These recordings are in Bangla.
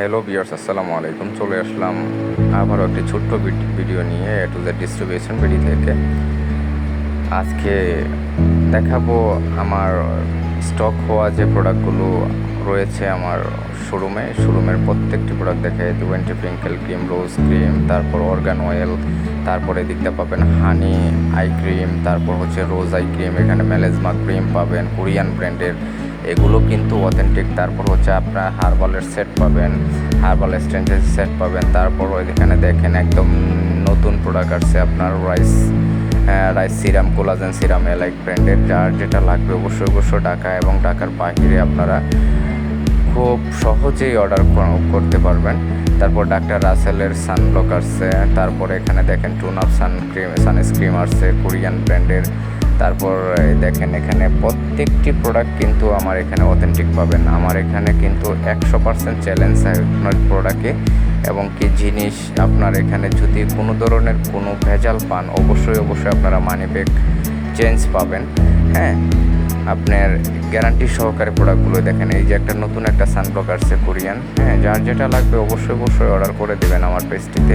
হ্যালো বিয়ার্স আসসালামু আলাইকুম। চলে আসলাম আবারও একটি ছোট্ট ভিডিও নিয়ে A to Z distribution BD থেকে। আজকে দেখাবো আমার স্টক হওয়া যে প্রোডাক্টগুলো রয়েছে আমার শোরুমে শোরুমের প্রত্যেকটি প্রোডাক্ট দেখে টোয়েন্টি পিঙ্কেল ক্রিম রোজ ক্রিম তারপর অর্গান অয়েল তারপরে দেখতে পাবেন হানি আই ক্রিম তারপর হচ্ছে রোজ আই ক্রিম এখানে মেলেজমা ক্রিম পাবেন কোরিয়ান ব্র্যান্ডের এগুলো কিন্তু অথেন্টিক তারপর হচ্ছে আপনার হার্বালের সেট পাবেন হার্বাল স্ট্রেঞ্জের সেট পাবেন। তারপর এখানে দেখেন একদম নতুন প্রোডাক্ট আসছে আপনার rice rice serum collagen serum alike ব্র্যান্ডের যার যেটা লাগবে অবশ্যই অবশ্যই ঢাকা এবং ঢাকার বাহিরে আপনারা খুব সহজেই অর্ডার করতে পারবেন। তারপর ডাক্তার রাসেলের সানব্লক আসছে, তারপর এখানে দেখেন টুন আপ সানক্রিম সানস্ক্রিম আসছে, কোরিয়ান ব্র্যান্ডের তারপর দেখেন এখানে প্রত্যেকটি প্রোডাক্ট কিন্তু আমার এখানে অথেন্টিক পাবেন। আমার এখানে কিন্তু একশো পার্সেন্ট চ্যালেঞ্জ হয় আপনার প্রোডাক্টে এবং কি জিনিস আপনার এখানে যদি কোনো ধরনের কোনো ভেজাল পান, অবশ্যই অবশ্যই আপনারা মানি ব্যাগ চেঞ্জ পাবেন। হ্যাঁ আপনার গ্যারান্টি সহকারে প্রোডাক্টগুলো দেখেন। এই যে একটা নতুন একটা সানব্লক আসছে কোরিয়ান হ্যাঁ যার যেটা লাগবে অবশ্যই অবশ্যই অর্ডার করে দেবেন আমার পেজটিতে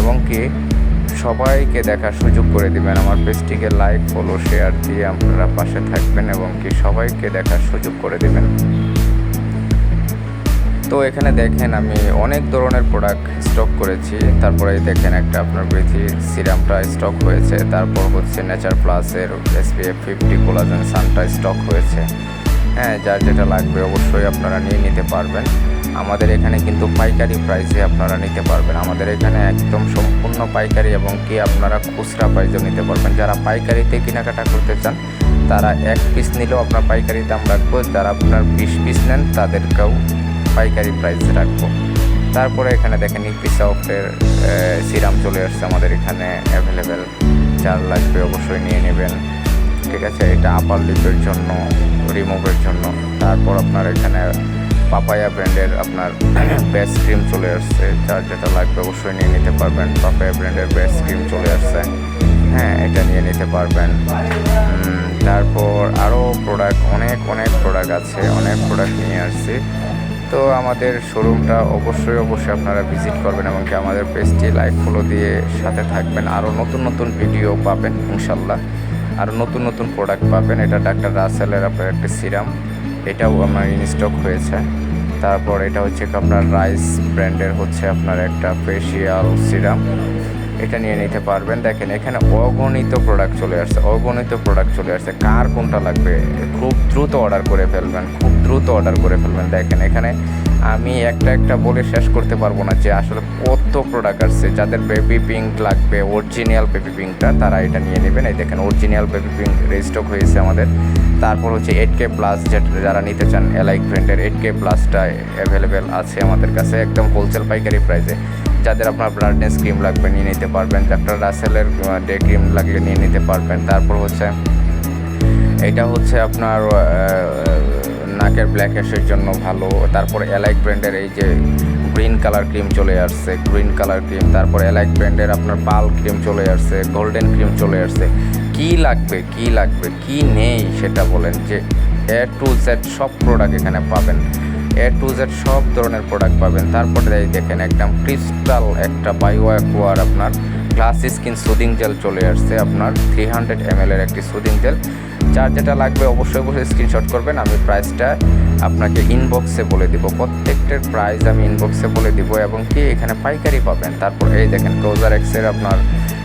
এবং কি সবাইকে দেখার সুযোগ করে দিবেন। আমার পেজটিকে লাইক ফলো শেয়ার দিয়ে আপনারা পাশে থাকবেন এবং কি সবাইকে দেখার সুযোগ করে দেবেন। তো এখানে দেখেন আমি অনেক ধরনের প্রোডাক্ট স্টক করেছি। তারপরে দেখেন একটা আপনার ব্রিথি সিরামটা স্টক হয়েছে। তারপর হচ্ছে নেচার প্লাসের এসপিএফ ফিফটি কোলাজেন সানটা স্টক হয়েছে। হ্যাঁ যার যেটা লাগবে অবশ্যই আপনারা নিয়ে নিতে পারবেন। আমাদের এখানে কিন্তু পাইকারি প্রাইসে আপনারা নিতে পারবেন। আমাদের এখানে একদম সম্পূর্ণ পাইকারি এবং কি আপনারা খুচরা প্রাইসেও নিতে পারবেন। যারা পাইকারিতে কেনাকাটা করতে চান, তারা এক পিস নিলেও আপনার পাইকারি দাম রাখব। যারা আপনার বিশ পিস নেন, তাদেরকেও পাইকারি প্রাইস রাখব। তারপরে এখানে দেখেন ইপিসফটের সিরাম চলে আসছে আমাদের এখানে অ্যাভেলেবেল যার লাগবে অবশ্যই নিয়ে নেবেন। ঠিক আছে? এটা আপার লিপের জন্য রিমুভের জন্য। তারপর আপনার এখানে পাপায়া ব্র্যান্ডের আপনার বেস্ট ক্রিম চলে আসছে। যার যেটা লাগবে অবশ্যই নিয়ে নিতে পারবেন। পাপায়া ব্র্যান্ডের বেস্ট ক্রিম চলে আসছে। হ্যাঁ এটা নিয়ে নিতে পারবেন। তারপর আরও প্রোডাক্ট অনেক অনেক প্রোডাক্ট আছে, অনেক প্রোডাক্ট নিয়ে আসছি। তো আমাদের শোরুমটা অবশ্যই অবশ্যই আপনারা ভিজিট করবেন এবং কি আমাদের পেজটি লাইক ফলো দিয়ে সাথে থাকবেন। আরও নতুন নতুন ভিডিও পাবেন, ইনশাল্লাহ। আরও নতুন নতুন প্রোডাক্ট পাবেন। এটা ডাক্তার রাসেলের আপনার একটা সিরাম এটাও আমার ইনস্টক হয়েছে। তারপর এটা হচ্ছে আপনার রাইস ব্র্যান্ডের হচ্ছে আপনার একটা ফেসিয়াল সিরাম এটা নিয়ে নিতে পারবেন। দেখেন, এখানে অগণিত প্রোডাক্ট চলে আসছে, অগণিত প্রোডাক্ট চলে আসছে। কার কোনটা লাগবে? খুব দ্রুত অর্ডার করে ফেলবেন, খুব দ্রুত অর্ডার করে ফেলবেন। দেখেন, এখানে আমি একটা একটা বলে শেষ করতে পারব না যে আসলে কত প্রোডাক্ট আসছে। যাদের বেবি পিঙ্ক লাগবে অরিজিনাল বেবি পিঙ্কটা তারা এটা নিয়ে নেবেন। এই দেখেন অরিজিনাল বেবি পিঙ্ক রেজিস্টক হয়েছে আমাদের। তারপর হচ্ছে এইট কে প্লাস যেটা যারা নিতে চান এলাইক ব্র্যান্ডের এইট কে প্লাসটা অ্যাভেলেবেল আছে আমাদের কাছে, একদম হোলসেল পাইকারি প্রাইসে যাদের আপনার ব্রাইটনেস ক্রিম লাগবে নিয়ে নিতে পারবেন ডাক্তার রাসেলের ডে ক্রিম লাগলে নিয়ে নিতে পারবেন। তারপর হচ্ছে, এটা হচ্ছে আপনার নাকের ব্ল্যাক হেসের জন্য ভালো। তারপর এলাইক ব্র্যান্ডের এই যে গ্রিন কালার ক্রিম চলে আসছে গ্রিন কালার ক্রিম তারপর এলাইক ব্র্যান্ডের আপনার পাল ক্রিম চলে আসছে গোল্ডেন ক্রিম চলে আসছে। কি লাগবে কি লাগবে, কি নেই সেটা বলেন যে এ টু জেড সব প্রোডাক্ট এখানে পাবেন। এ টু জেড সব ধরনের প্রোডাক্ট পাবেন। তারপরে দেখেন একদম ক্রিস্টাল একটা বায়ো অ্যাকোয়ার আপনার। গ্লাস স্কিন সুদিং জেল চলে আসছে আপনার। থ্রি হান্ড্রেড এম এর একটি সুদিং জেল যার যেটা লাগবে অবশ্যই অবশ্যই স্ক্রিনশট করবেন। আমি প্রাইসটা আপনাকে ইনবক্সে বলে দিব। প্রত্যেকটার প্রাইস আমি ইনবক্সে বলে দিব এবং কি এখানে পাইকারি পাবেন। তারপর এই দেখেন ক্লোজার এক্সের আপনার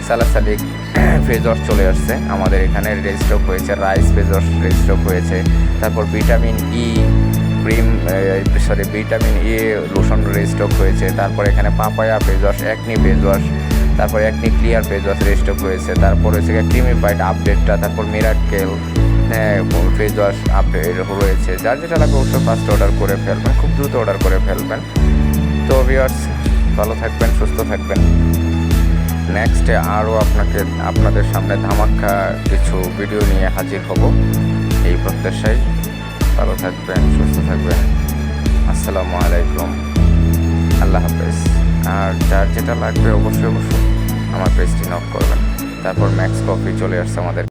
স্যালাসালিক ফেজ ওয়াশ চলে আসছে। আমাদের এখানে রেজিস্টক হয়েছে রাইস ফেজ ওয়াশ রেজিস্টক হয়েছে। তারপর vitamin E cream sorry, vitamin A, lotion restock হয়েছে। তারপর এখানে papaya face wash acne face wash তারপর acne clear face wash restock হয়েছে। তারপর হচ্ছে ক্রিমি ফাইট আপডেটটা তারপর মিরাক্কেল ফেজ ওয়াশ আপডেট রয়েছে যার যেটা লাগবে অবশ্যই ফার্স্ট অর্ডার করে ফেলবেন, খুব দ্রুত অর্ডার করে ফেলবেন। তো ভিওয়ার্স ভালো থাকবেন, সুস্থ থাকবেন। নেক্সটে আরও আপনাকে, আপনাদের সামনে ধামাক্কা কিছু ভিডিও নিয়ে হাজির হব। এই প্রত্যাশায় ভালো থাকবেন, সুস্থ থাকবেন। আসসালামু আলাইকুম। আল্লাহ হাফেজ। আর যার যেটা লাগবে অবশ্যই অবশ্যই আমার পেজটি নক করবেন। তারপর ম্যাক্স কফি চলে আসছে আমাদের